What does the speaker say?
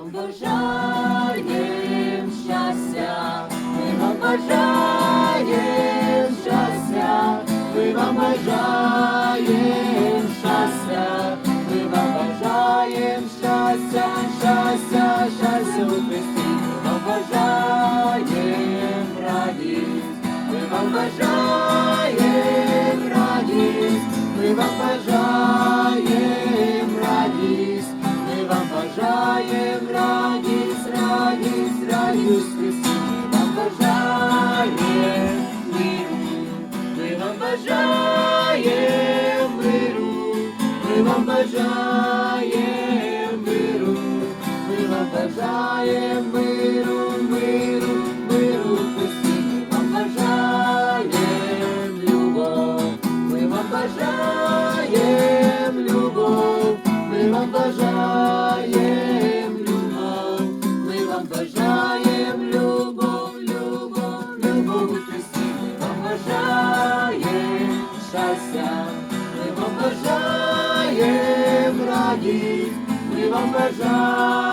вам бажаєм щастя, ми вам бажаєм щастя, ми вам бажаєм щастя, ми вам бажаєм щастя, щастя, щастя у Христі, ми вам бажаєм радість, ми вам бажаєм радість, ми вам бажаєм вам бажаєм радість, радість, радість Христі, ми вам бажаєм миру, ми вам бажаєм миру, ми вам бажаєм миру, ми вам бажаєм миру, миру, миру Христі, ми вам бажаєм любов, ми вам бажаєм любов, ми вам бажаєм щастя, ми вам бажаєм радість, ми вам бажаєм